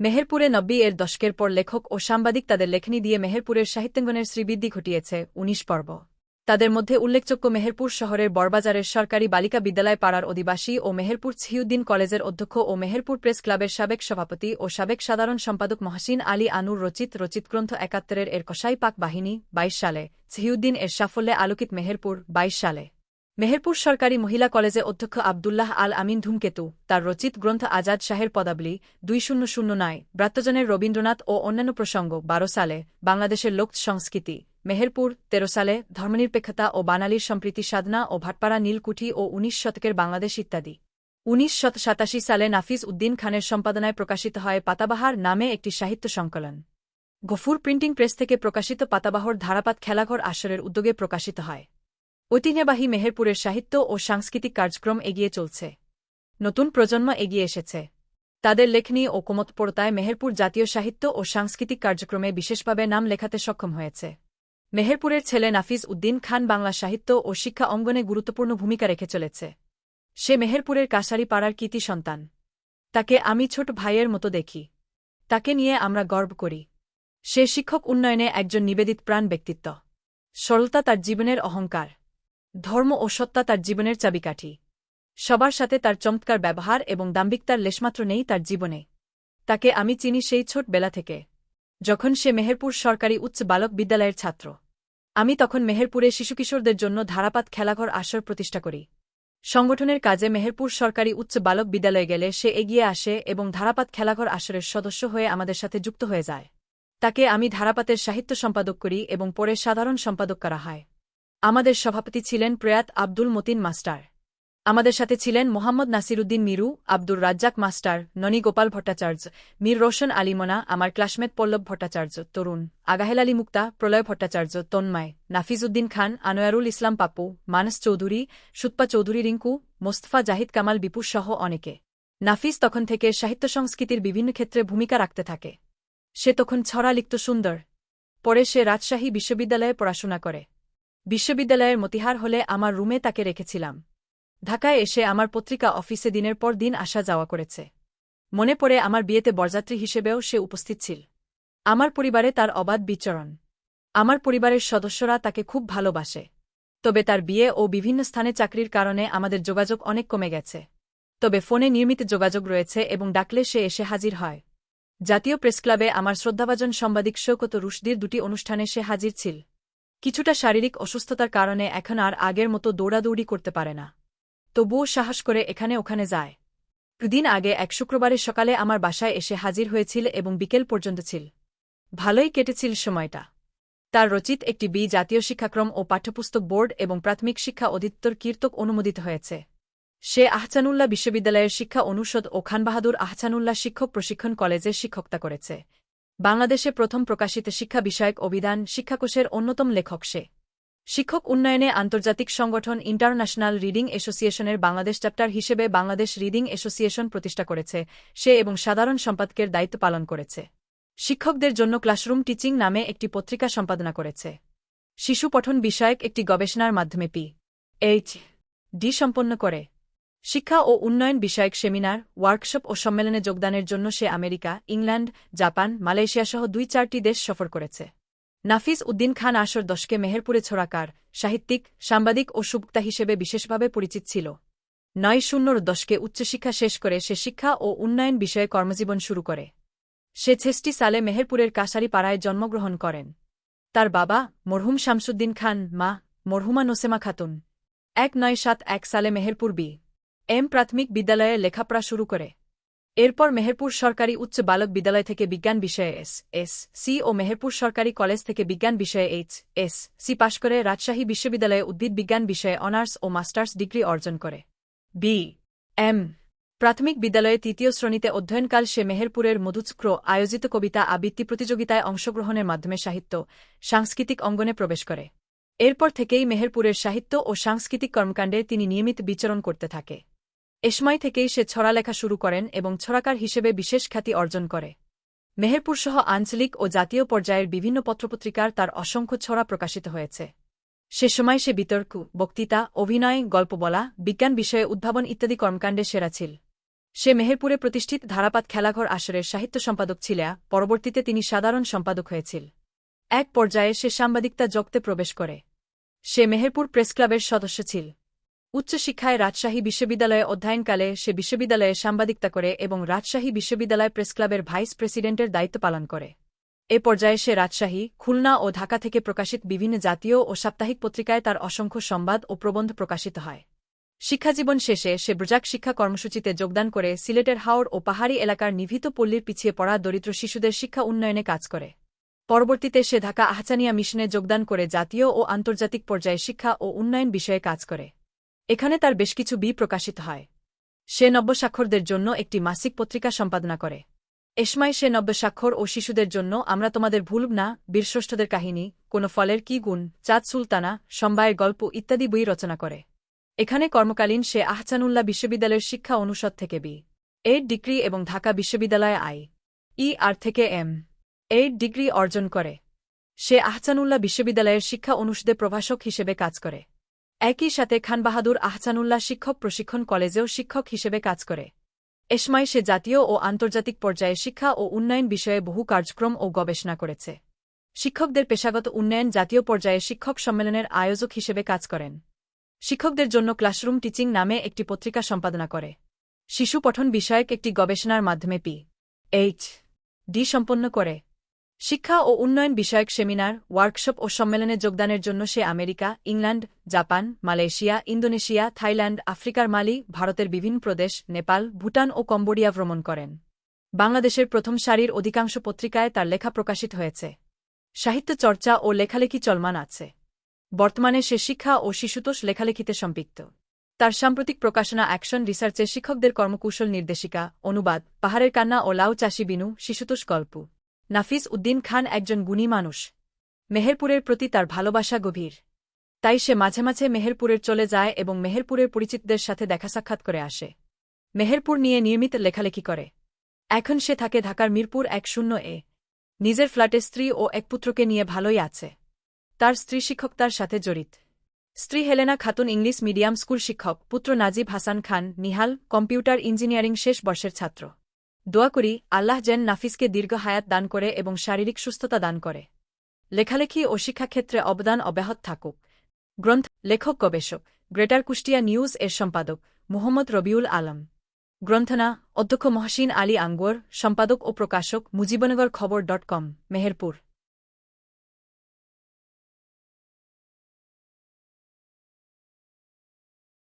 মেহেরপুরে নব্বী এর দশকের পর লেখক ও সাংবাদিক তাদের লেখনী দিয়ে মেহেরপুরের সাহিত্যাঙ্গনের শ্রীবৃদ্ধি ঘটিয়েছে উনিশ পর্ব। তাদের মধ্যে উল্লেখযোগ্য মেহেরপুর শহরের বড়বাজারের সরকারি বালিকা বিদ্যালয় পাড়ার অধিবাসী ও মেহেরপুর ছিউদ্দিন কলেজের অধ্যক্ষ ও মেহেরপুর প্রেস ক্লাবের সাবেক সভাপতি ও সাবেক সাধারণ সম্পাদক মহসিন আলী আনুর রচিত রচিত গ্রন্থ একাত্তরের এর কসাই পাক বাহিনী, বাইশ সালে, ছিউদ্দিন এর সাফল্যে আলোকিত মেহেরপুর, বাইশ সালে। মেহেরপুর সরকারি মহিলা কলেজে অধ্যক্ষ আবদুল্লাহ আল আমিন ধূমকেতু, তার রচিত গ্রন্থ আজাদ শাহের পদাবলী, দুই শূন্য শূন্য নয়, ব্রাত্যজনের রবীন্দ্রনাথ ও অন্যান্য প্রসঙ্গ, বারো সালে, বাংলাদেশের লোক সংস্কৃতি, মেহেরপুর, তেরো সালে, ধর্মনিরপেক্ষতা ও বানালির সম্প্রীতি সাধনা ও ভাটপাড়া, নীলকুঠি ও উনিশ শতকের বাংলাদেশ ইত্যাদি। উনিশ শত সালে নাফিজ উদ্দিন খানের সম্পাদনায় প্রকাশিত হয় পাতাবাহার নামে একটি সাহিত্য সংকলন। গফুর প্রিন্টিং প্রেস থেকে প্রকাশিত পাতাবাহর ধারাপাত খেলাঘর আসরের উদ্যোগে প্রকাশিত হয়। ঐতিহ্যবাহী মেহেরপুরের সাহিত্য ও সাংস্কৃতিক কার্যক্রম এগিয়ে চলছে। নতুন প্রজন্ম এগিয়ে এসেছে। তাদের লেখনী ও কোমতপরতায় মেহেরপুর জাতীয় সাহিত্য ও সাংস্কৃতিক কার্যক্রমে বিশেষভাবে নাম লেখাতে সক্ষম হয়েছে। মেহেরপুরের ছেলে নাফিজ উদ্দিন খান বাংলা সাহিত্য ও শিক্ষা অঙ্গনে গুরুত্বপূর্ণ ভূমিকা রেখে চলেছে। সে মেহেরপুরের কাশারি পাড়ার কীতি সন্তান। তাকে আমি ছোট ভাইয়ের মতো দেখি। তাকে নিয়ে আমরা গর্ব করি। সে শিক্ষক উন্নয়নে একজন নিবেদিত প্রাণ ব্যক্তিত্ব। সরলতা তার জীবনের অহংকার। ধর্ম ও সত্তা তার জীবনের চাবিকাঠি। সবার সাথে তার চমৎকার ব্যবহার এবং দাম্ভিকতার লেশমাত্র নেই তার জীবনে। তাকে আমি চিনি সেই ছোট বেলা থেকে। যখন সে মেহেরপুর সরকারি উচ্চ বালক বিদ্যালয়ের ছাত্র। আমি তখন মেহেরপুরে শিশুকিশোরদের জন্য ধারাপাত খেলাঘর আসর প্রতিষ্ঠা করি। সংগঠনের কাজে মেহেরপুর সরকারি উচ্চ বালক বিদ্যালয়ে গেলে সে এগিয়ে আসে এবং ধারাপাত খেলাঘর আসরের সদস্য হয়ে আমাদের সাথে যুক্ত হয়ে যায়। তাকে আমি ধারাপাতের সাহিত্য সম্পাদক করি এবং পরে সাধারণ সম্পাদক করা হয়। আমাদের সভাপতি ছিলেন প্রয়াত আব্দুল মতিন মাস্টার। আমাদের সাথে ছিলেন মোহাম্মদ নাসিরুদ্দিন মিরু, আব্দুর রাজ্জাক মাস্টার, ননী গোপাল ভট্টাচার্য, মীর রোশন আলিমনা আমার ক্লাসমেট পল্লব ভট্টাচার্য, তরুণ, আগাহেল আলী মুক্তা, প্রলয় ভট্টাচার্য, তন্ময়, নাফিজউদ্দিন খান, আনোয়ারুল ইসলাম পাপু, মানস চৌধুরী, সুতপা চৌধুরী রিঙ্কু, মোস্তফা জাহিদ কামাল বিপু সহ অনেকে। নাফিজ তখন থেকে সাহিত্য সংস্কৃতির বিভিন্ন ক্ষেত্রে ভূমিকা রাখতে থাকে। সে তখন ছড়া লিখত সুন্দর। পরে সে রাজশাহী বিশ্ববিদ্যালয়ে পড়াশোনা করে। বিশ্ববিদ্যালয়ের মতিহার হলে আমার রুমে তাকে রেখেছিলাম। ঢাকায় এসে আমার পত্রিকা অফিসে দিনের পর দিন আসা যাওয়া করেছে। মনে পড়ে আমার বিয়েতে বরযাত্রী হিসেবেও সে উপস্থিত ছিল। আমার পরিবারে তার অবাধ বিচরণ। আমার পরিবারের সদস্যরা তাকে খুব ভালোবাসে। তবে তার বিয়ে ও বিভিন্ন স্থানে চাকরির কারণে আমাদের যোগাযোগ অনেক কমে গেছে। তবে ফোনে নিয়মিত যোগাযোগ রয়েছে এবং ডাকলে সে এসে হাজির হয়। জাতীয় প্রেসক্লাবে আমার শ্রদ্ধাভাজন সাংবাদিক শৌকত রুশদির দুটি অনুষ্ঠানে সে হাজির ছিল। কিছুটা শারীরিক অসুস্থতার কারণে এখন আর আগের মতো দৌড়াদৌড়ি করতে পারে না। তবুও সাহস করে এখানে ওখানে যায়। দিন আগে এক শুক্রবারের সকালে আমার বাসায় এসে হাজির হয়েছিল এবং বিকেল পর্যন্ত ছিল। ভালোই কেটেছিল সময়টা। তার রচিত একটি বি জাতীয় শিক্ষাক্রম ও পাঠ্যপুস্তক বোর্ড এবং প্রাথমিক শিক্ষা অধিদপ্তর কীর্তক অনুমোদিত হয়েছে। সে আহচানুল্লাহ বিশ্ববিদ্যালয়ের শিক্ষা অনুষদ ও খানবাহাদুর আহচানুল্লাহ শিক্ষক প্রশিক্ষণ কলেজে শিক্ষকতা করেছে। বাংলাদেশে প্রথম প্রকাশিত শিক্ষা বিষয়ক অভিধান শিক্ষাকোষের অন্যতম লেখক সে। শিক্ষক উন্নয়নে আন্তর্জাতিক সংগঠন ইন্টারন্যাশনাল রিডিং অ্যাসোসিয়েশনের বাংলাদেশ চ্যাপ্টার হিসেবে বাংলাদেশ রিডিং অ্যাসোসিয়েশন প্রতিষ্ঠা করেছে। সে এবং সাধারণ সম্পাদকের দায়িত্ব পালন করেছে। শিক্ষকদের জন্য ক্লাসরুম টিচিং নামে একটি পত্রিকা সম্পাদনা করেছে। শিশু পঠন বিষয়ক একটি গবেষণার মাধ্যমে পি এইচ ডি সম্পন্ন করে। শিক্ষা ও উন্নয়ন বিষয়ক সেমিনার, ওয়ার্কশপ ও সম্মেলনে যোগদানের জন্য সে আমেরিকা, ইংল্যান্ড, জাপান মালয়েশিয়াসহ দুই চারটি দেশ সফর করেছে। নাফিস উদ্দিন খান আসর দশকে মেহেরপুরে ছোড়াকার, সাহিত্যিক, সাংবাদিক ও সুবক্তা হিসেবে বিশেষভাবে পরিচিত ছিল। নয় শূন্যর দশকে উচ্চশিক্ষা শেষ করে সে শিক্ষা ও উন্নয়ন বিষয়ে কর্মজীবন শুরু করে। সে ছেষ্টি সালে মেহেরপুরের কাশারি পাড়ায় জন্মগ্রহণ করেন। তার বাবা মরহুম শামসুদ্দিন খান, মা মরহুমা নোসেমা খাতুন। এক নয় সাত এক সালে মেহেরপুর বি। এম প্রাথমিক বিদ্যালয়ে লেখাপড়া শুরু করে। এরপর মেহেরপুর সরকারি উচ্চ বালক বিদ্যালয় থেকে বিজ্ঞান বিষয়ে এস এস, সি ও মেহেরপুর সরকারি কলেজ থেকে বিজ্ঞান বিষয়ে এইচ, এস, সি পাশ করে রাজশাহী বিশ্ববিদ্যালয়ে উদ্ভিদ বিজ্ঞান বিষয়ে অনার্স ও মাস্টার্স ডিগ্রি অর্জন করে। বি, এম, প্রাথমিক বিদ্যালয়ে তৃতীয় শ্রেণীতে অধ্যয়নকাল সে মেহেরপুরের মধুচক্র আয়োজিত কবিতা আবৃত্তি প্রতিযোগিতায় অংশগ্রহণের মাধ্যমে সাহিত্য, সাংস্কৃতিক অঙ্গনে প্রবেশ করে। এরপর থেকেই মেহেরপুরের সাহিত্য ও সাংস্কৃতিক কর্মকাণ্ডে তিনি নিয়মিত বিচরণ করতে থাকে। এসময় থেকেই সে ছড়ালেখা শুরু করেন এবং ছড়াকার হিসেবে বিশেষ খ্যাতি অর্জন করে। মেহেরপুরসহ আঞ্চলিক ও জাতীয় পর্যায়ের বিভিন্ন পত্রপত্রিকার তার অসংখ্য ছড়া প্রকাশিত হয়েছে। সে সময় সে বিতর্ক, বক্তৃতা, অভিনয়, গল্প বলা, বিজ্ঞান বিষয়ে উদ্ভাবন ইত্যাদি কর্মকাণ্ডে সেরা ছিল। সে মেহেরপুরে প্রতিষ্ঠিত ধারাপাত খেলাঘর আসরের সাহিত্য সম্পাদক ছিলা, পরবর্তীতে তিনি সাধারণ সম্পাদক হয়েছিল। এক পর্যায়ে সে সাংবাদিকতা জগতে প্রবেশ করে। সে মেহেরপুর প্রেসক্লাবের সদস্য ছিল। উচ্চশিক্ষায় রাজশাহী বিশ্ববিদ্যালয়ে অধ্যয়নকালে সে বিশ্ববিদ্যালয়ে সাংবাদিকতা করে এবং রাজশাহী বিশ্ববিদ্যালয় প্রেসক্লাবের ভাইস প্রেসিডেন্টের দায়িত্ব পালন করে। এ পর্যায়ে সে রাজশাহী, খুলনা ও ঢাকা থেকে প্রকাশিত বিভিন্ন জাতীয় ও সাপ্তাহিক পত্রিকায় তার অসংখ্য সংবাদ ও প্রবন্ধ প্রকাশিত হয়। শিক্ষাজীবন শেষে সে ব্রজাক শিক্ষা কর্মসূচিতে যোগদান করে সিলেটের হাওড় ও পাহাড়ি এলাকার নিভিত পল্লীর পিছিয়ে পড়া দরিদ্র শিশুদের শিক্ষা উন্নয়নে কাজ করে। পরবর্তীতে সে ঢাকা আহচানিয়া মিশনে যোগদান করে জাতীয় ও আন্তর্জাতিক পর্যায়ে শিক্ষা ও উন্নয়ন বিষয়ে কাজ করে। এখানে তার বেশ কিছু বি প্রকাশিত হয়। সে নব্যস্বাক্ষরদের জন্য একটি মাসিক পত্রিকা সম্পাদনা করে। এসময় সে নব্যস্বাক্ষর ও শিশুদের জন্য আমরা তোমাদের ভুলব না, বীরশ্রেষ্ঠদের কাহিনী, কোন ফলের কি গুণ, চাঁদ সুলতানা সম্বায়ের গল্প ইত্যাদি বই রচনা করে। এখানে কর্মকালীন সে আহচানুল্লাহ বিশ্ববিদ্যালয়ের শিক্ষা অনুষদ থেকে বি এর ডিগ্রি এবং ঢাকা বিশ্ববিদ্যালয়ে আই, ই আর থেকে এম এর ডিগ্রি অর্জন করে। সে আহচানুল্লাহ বিশ্ববিদ্যালয়ের শিক্ষা অনুষদে প্রভাষক হিসেবে কাজ করে। একই সাথে খান বাহাদুর আহচানুল্লাহ শিক্ষক প্রশিক্ষণ কলেজেও শিক্ষক হিসেবে কাজ করে। এসময় সে জাতীয় ও আন্তর্জাতিক পর্যায়ে শিক্ষা ও উন্নয়ন বিষয়ে বহু কার্যক্রম ও গবেষণা করেছে। শিক্ষকদের পেশাগত উন্নয়ন জাতীয় পর্যায়ে শিক্ষক সম্মেলনের আয়োজক হিসেবে কাজ করেন। শিক্ষকদের জন্য ক্লাসরুম টিচিং নামে একটি পত্রিকা সম্পাদনা করে। শিশু পঠন বিষয়ক একটি গবেষণার মাধ্যমে পি এইচ ডি সম্পন্ন করে। শিক্ষা ও উন্নয়ন বিষয়ক সেমিনার, ওয়ার্কশপ ও সম্মেলনে যোগদানের জন্য সে America, England, Japan, Malaysia, Indonesia, Thailand, আফ্রিকার মালি, ভারতের বিভিন্ন প্রদেশ, নেপাল, ভুটান ও কম্বোডিয়া ভ্রমণ করেন। বাংলাদেশের প্রথম সারির অধিকাংশ পত্রিকায় তার লেখা প্রকাশিত হয়েছে। সাহিত্য চর্চা ও লেখালেখি চলমান আছে। বর্তমানে সে শিক্ষা ও শিশুতোষ লেখালেখিতে সম্পৃক্ত। তার সাম্প্রতিক প্রকাশনা অ্যাকশন রিসার্চে শিক্ষকদের কর্মকৌশল নির্দেশিকা, অনুবাদ, পাহাড়ের কান্না ও লাউ চাষি বিনু, শিশুতোষ গল্প। নাফিস উদ্দিন খান একজন গুণী মানুষ। মেহেরপুরের প্রতি তার ভালোবাসা গভীর। তাই সে মাঝে মাঝে মেহেরপুরের চলে যায় এবং মেহেরপুরের পরিচিতদের সাথে দেখা সাক্ষাৎ করে আসে। মেহেরপুর নিয়ে নিয়মিত লেখালেখি করে। এখন সে থাকে ঢাকার মিরপুর এক শূন্য এ। নিজের ফ্ল্যাটে স্ত্রী ও এক পুত্রকে নিয়ে ভালোই আছে। তার স্ত্রী শিক্ষক তার সাথে জড়িত। স্ত্রী Helena Khatun English medium school শিক্ষক, পুত্র নাজিব হাসান খান, নিহাল, কম্পিউটার ইঞ্জিনিয়ারিং শেষ বর্ষের ছাত্র। দোয়া করি, আল্লাহ জেন নাফিসকে দীর্ঘ হায়াত দান করে এবং শারীরিক সুস্থতা দান করে। লেখালেখি ও শিক্ষাক্ষেত্রে অবদান অব্যাহত থাকুক। গ্রন্থ, লেখক, গবেষক, গ্রেটার কুষ্টিয়া নিউজ এর সম্পাদক, মোহাম্মদ রবিউল আলম। গ্রন্থনা, অধ্যক্ষ মহসিন আলী আঙ্গুর, সম্পাদক ও প্রকাশক মুজিবনগর খবর ডট কম, মেহেরপুর।